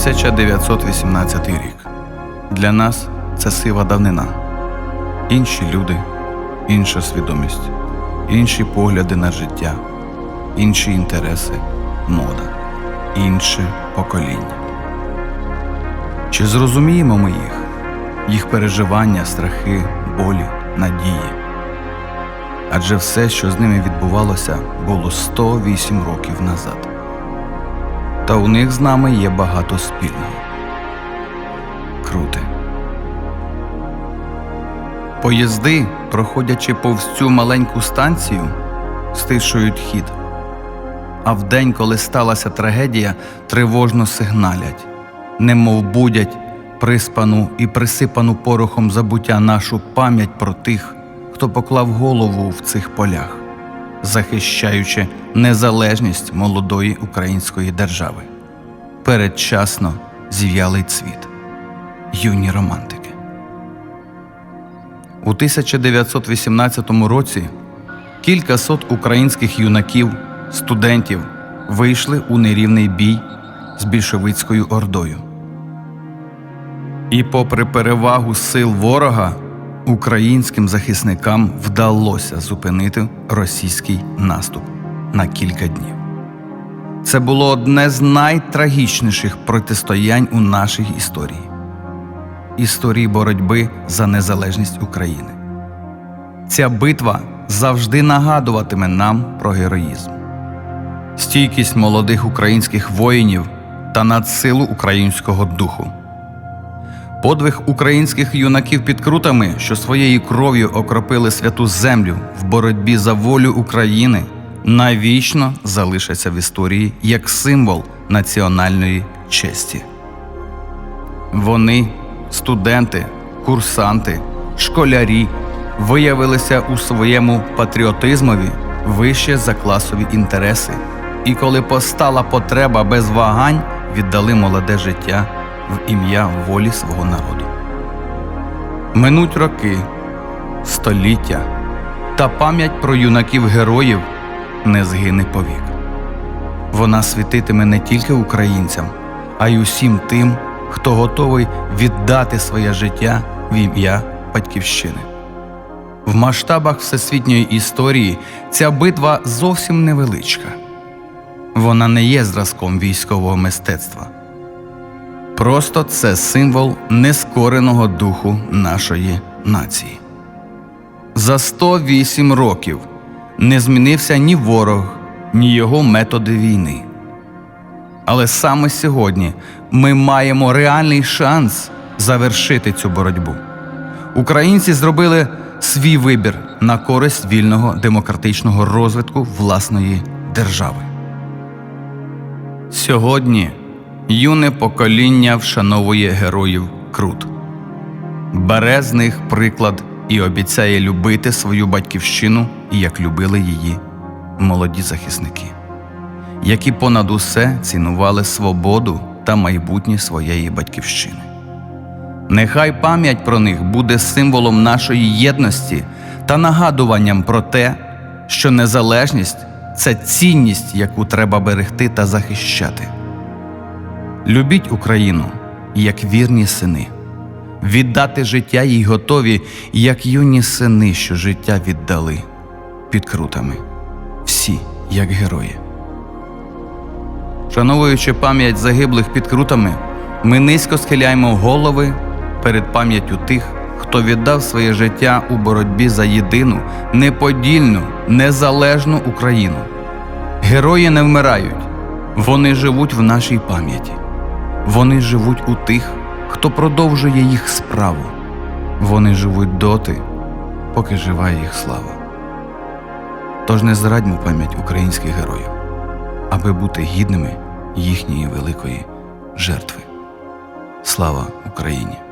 1918 рік. Для нас це сива давнина. Інші люди, інша свідомість, інші погляди на життя, інші інтереси, мода, інше покоління. Чи зрозуміємо ми їх, їх переживання, страхи, болі, надії? Адже все, що з ними відбувалося, було 108 років назад. Та у них з нами є багато спільного. Круте. Поїзди, проходячи повз цю маленьку станцію, стишують хід. А вдень, коли сталася трагедія, тривожно сигналять, немов будять приспану і присипану порохом забуття нашу пам'ять про тих, хто поклав голову в цих полях, захищаючи незалежність молодої української держави. Передчасно зів'ялий цвіт. Юні романтики. У 1918 році кілька сот українських юнаків, студентів вийшли у нерівний бій з більшовицькою ордою. І, попри перевагу сил ворога, українським захисникам вдалося зупинити російський наступ на кілька днів. Це було одне з найтрагічніших протистоянь у нашій історії історії боротьби за незалежність України. Ця битва завжди нагадуватиме нам про героїзм, стійкість молодих українських воїнів та надсилу українського духу. Подвиг українських юнаків під крутами, що своєю кров'ю окропили святу землю в боротьбі за волю України, навічно залишаться в історії як символ національної честі. Вони, студенти, курсанти, школярі, виявилися у своєму патріотизмові вище за класові інтереси, і коли постала потреба без вагань, віддали молоде життя в ім'я волі свого народу. Минуть роки, століття, та пам'ять про юнаків героїв не згине повік. Вона світитиме не тільки українцям, а й усім тим, хто готовий віддати своє життя в ім'я Батьківщини. В масштабах всесвітньої історії ця битва зовсім невеличка. Вона не є зразком військового мистецтва. Просто це символ нескореного духу нашої нації. За 108 років не змінився ні ворог, ні його методи війни. Але саме сьогодні ми маємо реальний шанс завершити цю боротьбу. Українці зробили свій вибір на користь вільного демократичного розвитку власної держави. Сьогодні юне покоління вшановує героїв Крут, бере з них приклад і обіцяє любити свою батьківщину, як любили її молоді захисники які понад усе цінували свободу та майбутнє своєї батьківщини. Нехай пам'ять про них буде символом нашої єдності та нагадуванням про те, що незалежність це цінність, яку треба берегти та захищати. Любіть Україну як вірні сини, віддати життя їй готові, як юні сини, що життя віддали під крутами, всі як герої. Шановуючи пам'ять загиблих під крутами, ми низько схиляємо голови перед пам'яттю тих, хто віддав своє життя у боротьбі за єдину, неподільну, незалежну Україну. Герої не вмирають, вони живуть в нашій пам'яті. Вони живуть у тих, хто продовжує їх справу. Вони живуть доти, поки жива їх слава. Тож не зрадьмо пам'ять українських героїв аби бути гідними їхньої великої жертви. Слава Україні!